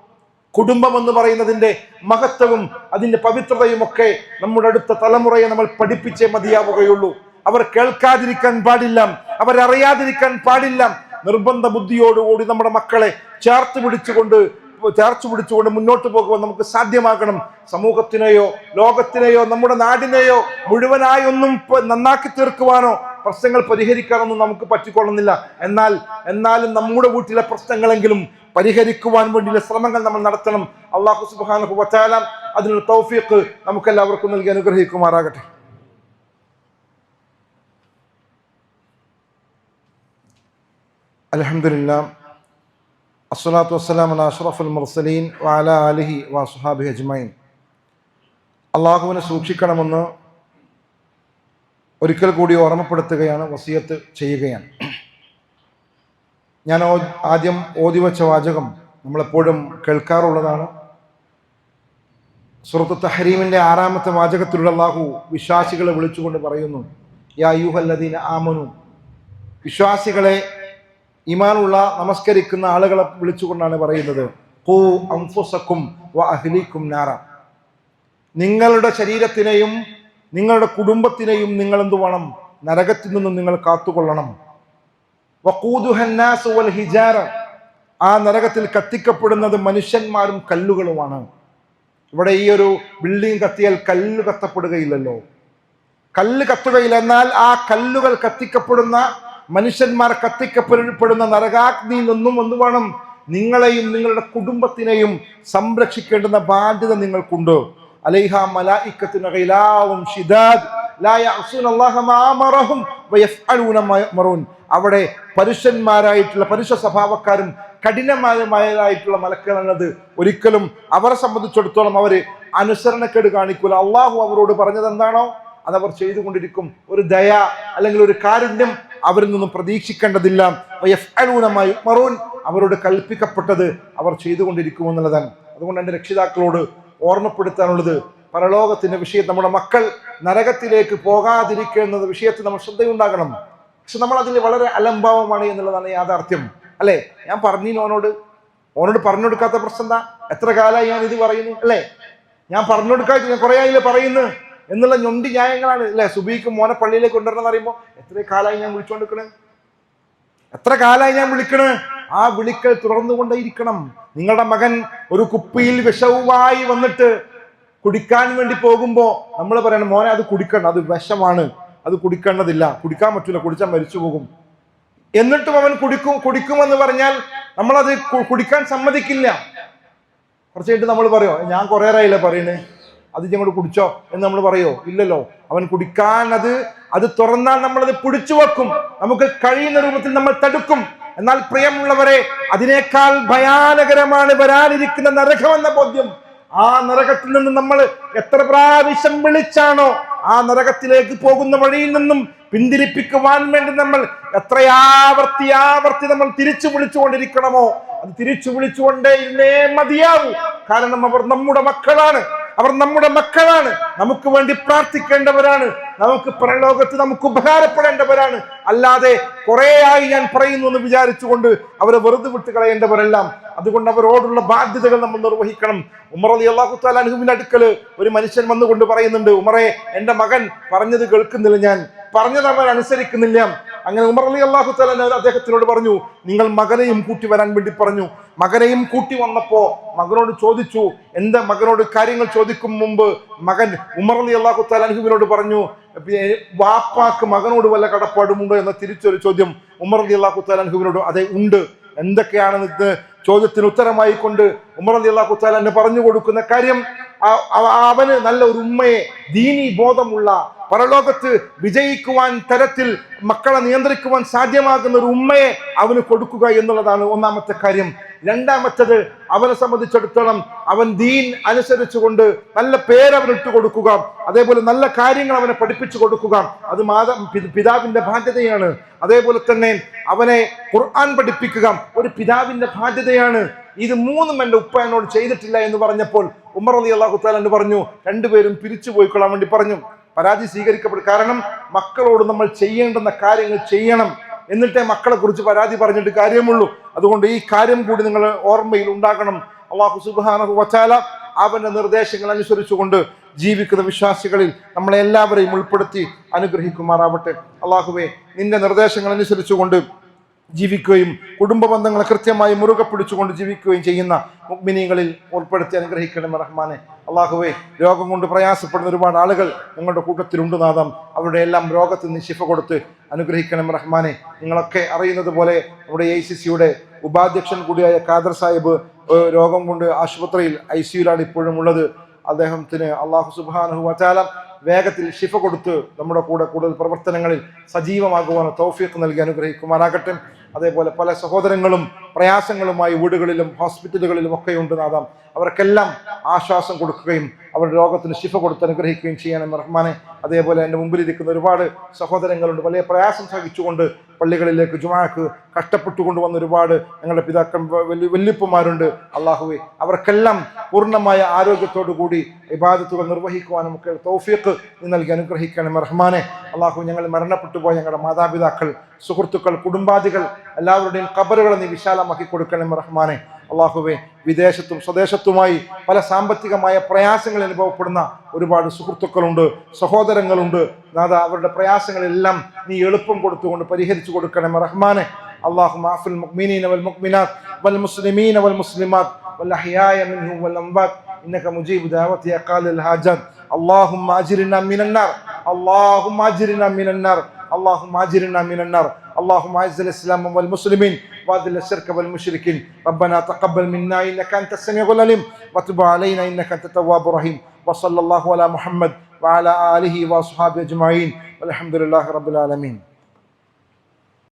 കുടുംബം എന്ന് പറയുന്നതിന്റെ മഹത്വവും അതിന്റെ പവിത്രതയും ഒക്കെ നമ്മുടെ അടുത്ത തലമുറയെ നമ്മൾ പഠിപ്പിച്ചേ മതിയാവുകയുള്ളൂ. അവർ കേൾക്കാതിരിക്കാൻ പാടില്ല അവരറിയാതിരിക്കാൻ പാടില്ല. നിർബന്ധ ബുദ്ധിയോടുകൂടി നമ്മുടെ മക്കളെ ചേർത്ത് പിടിച്ചുകൊണ്ട് ചേർത്ത് പിടിച്ചുകൊണ്ട് മുന്നോട്ട് പോകുവാൻ നമുക്ക് സാധ്യമാകണം. സമൂഹത്തിനെയോ ലോകത്തിനെയോ നമ്മുടെ നാടിനെയോ മുഴുവനായി ഒന്നും നന്നാക്കി തീർക്കുവാനോ പ്രശ്നങ്ങൾ പരിഹരിക്കാനൊന്നും നമുക്ക് പറ്റിക്കൊള്ളുന്നില്ല. എന്നാൽ എന്നാലും നമ്മുടെ വീട്ടിലെ പ്രശ്നങ്ങളെങ്കിലും പരിഹരിക്കുവാൻ വേണ്ടിയുള്ള ശ്രമങ്ങൾ നമ്മൾ നടത്തണം. അള്ളാഹു സുബ്ഹാനഹു വതആല അതിനുള്ള തൗഫീഖ് നമുക്ക് എല്ലാവർക്കും നൽകി അനുഗ്രഹിക്കുമാറാകട്ടെ. അൽഹംദുലില്ലാ. അസ്സലാത്തു അജ്മൈൻ അള്ളാഹുവിനെ സൂക്ഷിക്കണമെന്ന് ഒരിക്കൽ കൂടി ഓർമ്മപ്പെടുത്തുകയാണ് വസിയത്ത് ചെയ്യുകയാണ്. ഞാൻ ആദ്യം ഓതി വച്ച വാചകം നമ്മളെപ്പോഴും കേൾക്കാറുള്ളതാണ്. സുഹൃത്ത് തഹരീമിന്റെ ആറാമത്തെ വാചകത്തിലുള്ള അള്ളാഹു വിശ്വാസികളെ വിളിച്ചുകൊണ്ട് പറയുന്നു യാ യുഹല്ലദീൻ ആമനു. വിശ്വാസികളെ ഇമാനുള്ള നമസ്കരിക്കുന്ന ആളുകളെ വിളിച്ചുകൊണ്ടാണ് പറയുന്നത് ഖൂ അംഫുസക്കും വ അഹ്ലീക്കും നാറ. നിങ്ങളുടെ ശരീരത്തിനെയും നിങ്ങളുടെ കുടുംബത്തിനെയും നിങ്ങൾ എന്തു വേണം? നരകത്തിൽ നിന്നും നിങ്ങൾ കാത്തുകൊള്ളണം. ഹിജാറ. ആ നരകത്തിൽ കത്തിക്കപ്പെടുന്നത് മനുഷ്യന്മാരും കല്ലുകളുമാണ്. ഇവിടെ ഈ ഒരു ബിൽഡിംഗ് കത്തിയാൽ കല്ല് കത്തപ്പെടുകയില്ലല്ലോ. കല്ല് കത്തുകയില്ല. എന്നാൽ ആ കല്ലുകൾ കത്തിക്കപ്പെടുന്ന മനുഷ്യന്മാർ കത്തിക്കപ്പെടുന്ന നരകാഗ്നിയിൽ നിന്നും ഒന്നു വേണം? നിങ്ങളെയും നിങ്ങളുടെ കുടുംബത്തിനെയും സംരക്ഷിക്കേണ്ടുന്ന ബാധ്യത നിങ്ങൾക്കുണ്ട്. അലൈഹ മലായിക്കത്തിന് ഗിലാവും ഷിദാദ്. അവിടെ പരുഷന്മാരായിട്ടുള്ള പരുഷ സ്വഭാവക്കാരും കഠിനമായതായിട്ടുള്ള മലക്കളെന്നത് ഒരിക്കലും അവരെ സംബന്ധിച്ചിടത്തോളം അവർ അനുസരണക്കേട് കാണിക്കൂല. അള്ളാഹു അവരോട് പറഞ്ഞത് എന്താണോ അതവർ ചെയ്തുകൊണ്ടിരിക്കും. ഒരു ദയ അല്ലെങ്കിൽ ഒരു കാരുണ്യം അവരിൽ നിന്നും പ്രതീക്ഷിക്കേണ്ടതില്ല. വയഫ്അലൂനമായി മറൂൻ അവരോട് കൽപ്പിക്കപ്പെട്ടത് അവർ ചെയ്തുകൊണ്ടിരിക്കുമെന്നുള്ളതാണ്. അതുകൊണ്ട് എന്റെ രക്ഷിതാക്കളോട് ഓർമ്മപ്പെടുത്താനുള്ളത്. പരലോകത്തിന്റെ വിഷയം നമ്മുടെ മക്കൾ നരകത്തിലേക്ക് പോകാതിരിക്കുന്ന വിഷയത്തിൽ നമ്മൾ ശ്രദ്ധയുണ്ടാകണം. പക്ഷെ നമ്മൾ അതിൽ വളരെ അലംഭാവമാണ് എന്നുള്ളതാണ് യാഥാർത്ഥ്യം. അല്ലേ? ഞാൻ പറഞ്ഞു ഓനോട് ഓനോട് പറഞ്ഞു കൊടുക്കാത്ത പ്രശ്നം എന്താ? എത്ര കാലമായി ഞാൻ ഇത് പറയുന്നു? അല്ലേ? ഞാൻ പറഞ്ഞു കൊടുക്കാത്ത ഞാൻ കുറേ ആയില്ലേ പറയുന്നു? എന്നുള്ള ഞൊണ്ടി ന്യായങ്ങളാണ്. അല്ലേ? സുബീക്ക് മോനെ പള്ളിയിലേക്ക് കൊണ്ടുവരണം എന്ന് പറയുമ്പോൾ എത്ര കാലമായി ഞാൻ വിളിച്ചുകൊണ്ടിരിക്കണേ എത്ര കാലമായി ഞാൻ വിളിക്കണേ? ആ വിളിക്കൽ തുടർന്നുകൊണ്ടേയിരിക്കണം. നിങ്ങളുടെ മകൻ ഒരു കുപ്പിയിൽ വിഷവുമായി വന്നിട്ട് കുടിക്കാൻ വേണ്ടി പോകുമ്പോൾ നമ്മൾ പറയണം മോനെ അത് കുടിക്കണം അത് വിഷമാണ് അത് കുടിക്കേണ്ടതില്ല കുടിക്കാൻ പറ്റില്ല കുടിച്ചാൽ മരിച്ചു പോകും. എന്നിട്ടും അവൻ കുടിക്കും കുടിക്കുമെന്ന് പറഞ്ഞാൽ നമ്മളത് കുടിക്കാൻ സമ്മതിക്കില്ല. കുറച്ച് നമ്മൾ പറയോ ഞാൻ കുറേ ആയില്ലേ പറയണേ? അത് ഞങ്ങൾ കുടിച്ചോ? എന്ന് നമ്മൾ പറയോ ഇല്ലല്ലോ അവൻ കുടിക്കാൻ അത് അത് തുറന്നാൽ നമ്മളത് പിടിച്ചു വെക്കും നമുക്ക് കഴിയുന്ന രൂപത്തിൽ നമ്മൾ തടുക്കും. എന്നാൽ പ്രിയമുള്ളവരെ അതിനേക്കാൾ ഭയാനകരമാണ് വരാനിരിക്കുന്ന നരകമെന്ന ബോധ്യം. ആ നരകത്തിൽ നിന്ന് നമ്മൾ എത്ര പ്രാവശ്യം വിളിച്ചാണോ ആ നരകത്തിലേക്ക് പോകുന്ന വഴിയിൽ നിന്നും പിന്തിരിപ്പിക്കുവാൻ വേണ്ടി നമ്മൾ എത്രയാവർത്തി ആവർത്തി നമ്മൾ തിരിച്ചു വിളിച്ചുകൊണ്ടിരിക്കണമോ? അത് തിരിച്ചു വിളിച്ചുകൊണ്ടേ ഇരുന്നേ മതിയാവൂ. കാരണം അവർ നമ്മുടെ മക്കളാണ്. അവർ നമ്മുടെ മക്കളാണ്. നമുക്ക് വേണ്ടി പ്രാർത്ഥിക്കേണ്ടവരാണ്. നമുക്ക് പ്രലോകത്ത് നമുക്ക് ഉപകാരപ്പെടേണ്ടവരാണ്. അല്ലാതെ കുറെ ആയി ഞാൻ പറയുന്നു എന്ന് വിചാരിച്ചുകൊണ്ട് അവരെ വെറുതെ വിട്ട് കളയേണ്ടവരെല്ലാം. അതുകൊണ്ട് അവരോടുള്ള ബാധ്യതകൾ നമ്മൾ നിർവഹിക്കണം. ഉമർ അലി അള്ളാഹു താലാൻഹുവിന്റെ അടുക്കൽ ഒരു മനുഷ്യൻ വന്നുകൊണ്ട് പറയുന്നുണ്ട് ഉമറെ എന്റെ മകൻ പറഞ്ഞത് കേൾക്കുന്നില്ല ഞാൻ. പറഞ്ഞത് അവൻ അനുസരിക്കുന്നില്ല. അങ്ങനെ ഉമർ അലി അള്ളാഹു താലാൻ അദ്ദേഹത്തിനോട് പറഞ്ഞു നിങ്ങൾ മകനെയും കൂട്ടി വരാൻ വേണ്ടി പറഞ്ഞു. മകനെയും കൂട്ടി വന്നപ്പോ മകനോട് ചോദിച്ചു എന്റെ മകനോട് കാര്യങ്ങൾ ചോദിക്കും മുമ്പ്? മകൻ ഉമർ അലി അള്ളാഹു താലാൻഹുവിനോട് പറഞ്ഞു "പിന്നെ വാപ്പാക്ക് മകനോട് വല്ല കടപ്പാടുമുണ്ടോ എന്ന തിരിച്ചൊരു ചോദ്യം ഉമർ അലി അള്ളാഹു താലാൻഹുവിനോട് അതെ ഉണ്ട്. എന്തൊക്കെയാണെന്ന് ചോദ്യത്തിന് ഉത്തരമായി കൊണ്ട് ഉമർ അലി അള്ളാഹു പറഞ്ഞു കൊടുക്കുന്ന കാര്യം അവന് നല്ല ഒരു ഉമ്മയെ ദീനി ബോധമുള്ള പരലോകത്ത് വിജയിക്കുവാൻ തരത്തിൽ മക്കളെ നിയന്ത്രിക്കുവാൻ സാധ്യമാകുന്ന ഒരു ഉമ്മയെ അവന് കൊടുക്കുക എന്നുള്ളതാണ് ഒന്നാമത്തെ കാര്യം. രണ്ടാമത്തത് അവനെ സംബന്ധിച്ചിടത്തോളം അവൻ ദീൻ അനുസരിച്ചുകൊണ്ട് നല്ല പേര് അവന് ഇട്ട് കൊടുക്കുക. അതേപോലെ നല്ല കാര്യങ്ങൾ അവനെ പഠിപ്പിച്ചു കൊടുക്കുക. അത് മാതാ പിതാവിന്റെ ബാധ്യതയാണ്. അതേപോലെ തന്നെ അവനെ ഖുർആൻ പഠിപ്പിക്കുക ഒരു പിതാവിന്റെ ബാധ്യതയാണ്. ഇത് മൂന്നും എന്റെ ഉപ്പ എന്നോട് ചെയ്തിട്ടില്ല എന്ന് പറഞ്ഞപ്പോൾ ഉമർ അലി അള്ളാഹു താലു പറഞ്ഞു രണ്ടുപേരും പിരിച്ചു പോയിക്കൊള്ളാൻ വേണ്ടി പറഞ്ഞു. പരാതി സ്വീകരിക്കപ്പെടും. കാരണം മക്കളോട് നമ്മൾ ചെയ്യേണ്ടുന്ന കാര്യങ്ങൾ ചെയ്യണം. എന്നിട്ടേ മക്കളെ കുറിച്ച് പരാതി പറഞ്ഞിട്ട് കാര്യമുള്ളൂ. അതുകൊണ്ട് ഈ കാര്യം കൂടി നിങ്ങൾ ഓർമ്മയിൽ ഉണ്ടാക്കണം അള്ളാഹു സുബാനഹു വച്ചാല അവന്റെ നിർദ്ദേശങ്ങൾ അനുസരിച്ചുകൊണ്ട് ജീവിക്കുന്ന വിശ്വാസികളിൽ നമ്മളെ എല്ലാവരെയും ഉൾപ്പെടുത്തി അനുഗ്രഹിക്കുമാറാവട്ടെ. അള്ളാഹുവെ നിന്റെ നിർദ്ദേശങ്ങൾ അനുസരിച്ചുകൊണ്ട് ജീവിക്കുകയും കുടുംബ ബന്ധങ്ങളെ കൃത്യമായി മുറുകെ പിടിച്ചുകൊണ്ട് ജീവിക്കുകയും ചെയ്യുന്ന മുഗ്മിനികളിൽ ഉൾപ്പെടുത്തി അനുഗ്രഹിക്കണം റഹ്മാനെ. അള്ളാഹുവെ രോഗം കൊണ്ട് പ്രയാസപ്പെടുന്ന ഒരുപാട് ആളുകൾ നിങ്ങളുടെ കൂട്ടത്തിലുണ്ട് നാദം അവരുടെ എല്ലാം രോഗത്തിൽ നിന്ന് ശിഫ കൊടുത്ത് അനുഗ്രഹിക്കണം റഹ്മാനെ. നിങ്ങളൊക്കെ അറിയുന്നത് പോലെ നമ്മുടെ എ സി സിയുടെ ഉപാധ്യക്ഷൻ കൂടിയായ ഖാദർ സാഹിബ് രോഗം കൊണ്ട് ആശുപത്രിയിൽ ഐ സിയുലാണ് ഇപ്പോഴും ഉള്ളത്. അദ്ദേഹത്തിന് അള്ളാഹു സുബാനഹു വചാല വേഗത്തിൽ ശിഫ കൊടുത്ത് നമ്മുടെ കൂടെ കൂടുതൽ പ്രവർത്തനങ്ങളിൽ സജീവമാകുവാൻ തൗഫീഖ് നൽകി അനുഗ്രഹിക്കുമാറാകട്ടെ. അതേപോലെ പല സഹോദരങ്ങളും പ്രയാസങ്ങളുമായി വീടുകളിലും ഹോസ്പിറ്റലുകളിലും ഒക്കെ ഉണ്ട് നാദാം. അവർക്കെല്ലാം ആശ്വാസം കൊടുക്കുകയും അവരുടെ രോഗത്തിന് ശിഫ കൊടുത്ത് അനുഗ്രഹിക്കുകയും ചെയ്യണം റഹ്മാനെ അതേപോലെ എന്റെ മുമ്പിലിരിക്കുന്ന ഒരുപാട് സഹോദരങ്ങളുണ്ട്. വലിയ പ്രയാസം സഹിച്ചുകൊണ്ട് പള്ളികളിലേക്ക് ജുമാക്ക് കഷ്ടപ്പെട്ടുകൊണ്ട് കൊണ്ടുവന്ന ഒരുപാട് ഞങ്ങളുടെ പിതാക്കൾ വലിയ വല്യപ്പന്മാരുണ്ട്. അള്ളാഹുവെ അവർക്കെല്ലാം പൂർണമായ ആരോഗ്യത്തോടു കൂടി ഇബാദത്തുകൾ നിർവഹിക്കുവാനും ഒക്കെ തൗഫീഖ് നൽകി അനുഗ്രഹിക്കണം റഹ്മാനെ. അള്ളാഹു ഞങ്ങൾ മരണപ്പെട്ടു പോയ ഞങ്ങളുടെ മാതാപിതാക്കൾ സുഹൃത്തുക്കൾ കുടുംബാദികൾ എല്ലാവരുടെയും കബറുകളെ നീ വിശാലമാക്കി കൊടുക്കണം റഹ്മാനെ. അള്ളാഹുവെ വിദേശത്തും സ്വദേശത്തുമായി പല സാമ്പത്തികമായ പ്രയാസങ്ങൾ അനുഭവപ്പെടുന്ന ഒരുപാട് സുഹൃത്തുക്കളുണ്ട് സഹോദരങ്ങളുണ്ട് നാഥ അവരുടെ പ്രയാസങ്ങളെല്ലാം നീ എളുപ്പം കൊടുത്തുകൊണ്ട് പരിഹരിച്ചു കൊടുക്കണം റഹ്മാനെ അള്ളാഹു മാഫുൽ മുഅ്മിനീന വൽ മുഅ്മിനാത്ത് വൽ മുസ്ലിമീന വൽ മുസ്ലിമാത്ത് والأحياء منهم والأموات إنك مجيب دعوة يا قال الحاجات اللهم أجرنا من النار اللهم أجرنا من النار اللهم أجرنا من النار اللهم أعز الإسلام والمسلمين وأذل الشرك والمشركين ربنا تقبل منا إنك أنت السميع العليم وتب علينا إنك أنت التواب الرحيم وصلى الله على محمد وعلى آله وأصحابه أجمعين والحمد لله رب العالمين